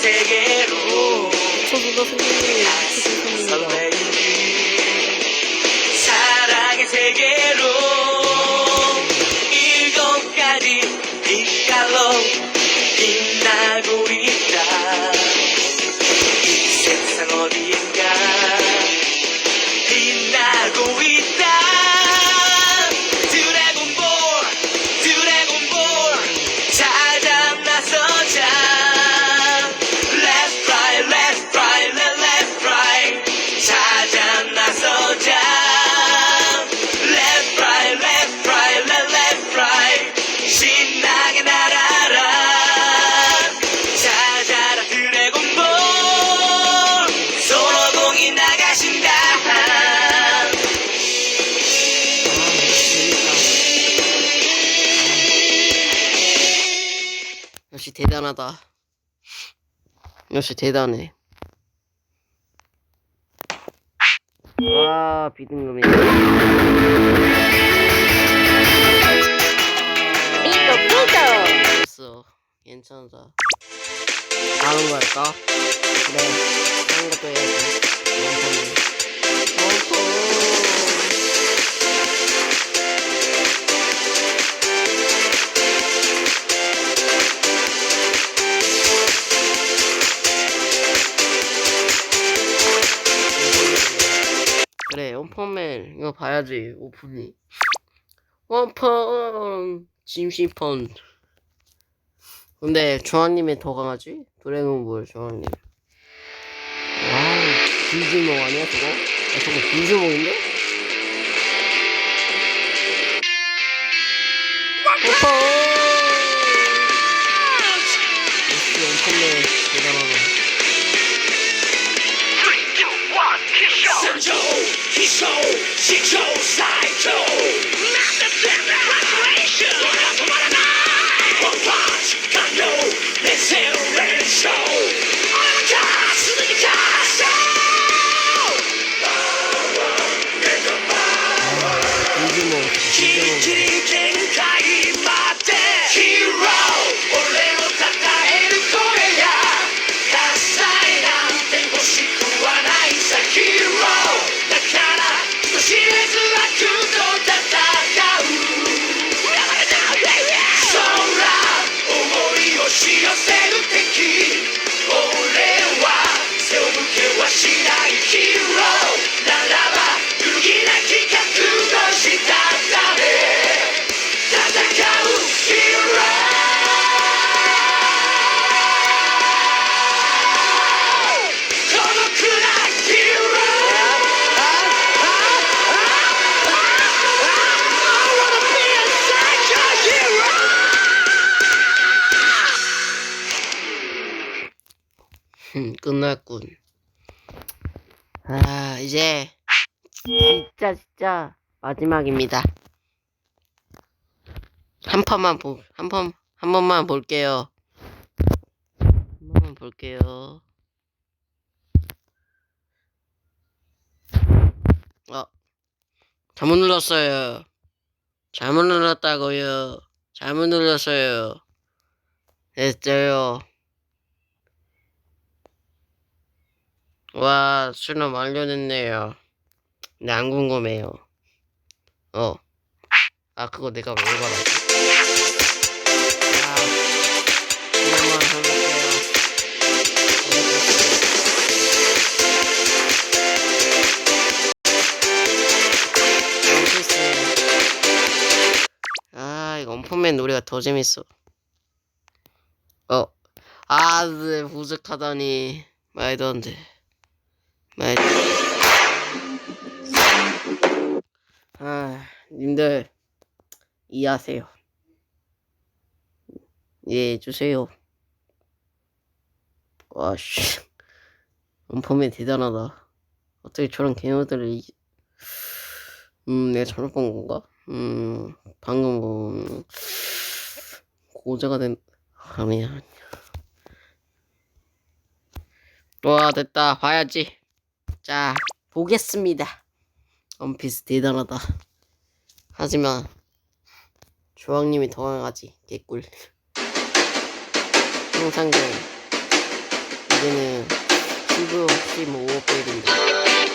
세계로 저보다 선생님이 선생님이다. 설레이는 사랑의 세계로 대단하다. 역시 대단해. 와, 비등금이. 빙고 빙고 됐어. 괜찮다. 다른 거 할까? 그래. 다른 것도 해야지. 원펀이. 원펀. 이거 봐야지, 오픈이. 원펀. 심심펀. 근데 조아님이 더 강하지? 드래곤볼 조아님. 와우, 불주먹 아니야 저거? 아, 저거 불주먹인데? 오빠! 역시 엄청나게 대단하다. 희소 시조 사 끝났군. 아, 이제 진짜 진짜 마지막입니다. 한 판만 보, 한 판, 한 번만 볼게요. 한 번만 볼게요. 어, 잘못 눌렀어요. 잘못 눌렀다고요. 잘못 눌렀어요. 됐어요. 와, 수능 완료됐네요. 근데 안 궁금해요. 어. 아, 그거 내가 왜? 자, 한번만 해볼게요. 원피스. 아, 이거 원펀맨 노래가 더 재밌어. 어. 아, 네, 부족하다니. 말도 안 돼. 말. 아, 님들 이해하세요. 이해해 주세요. 와 씨. 원펀맨 대단하다. 어떻게 저런 개노들을 이... 음, 내가 잘못 본 건가? 음, 방금 뭐 고자가 된 아니야. 와 됐다 봐야지 자 보겠습니다. 원피스 대단하다. 하지만 조왕님이 더 강하지 개꿀. 항상 그래 여기는 지금 혹시 뭐 500인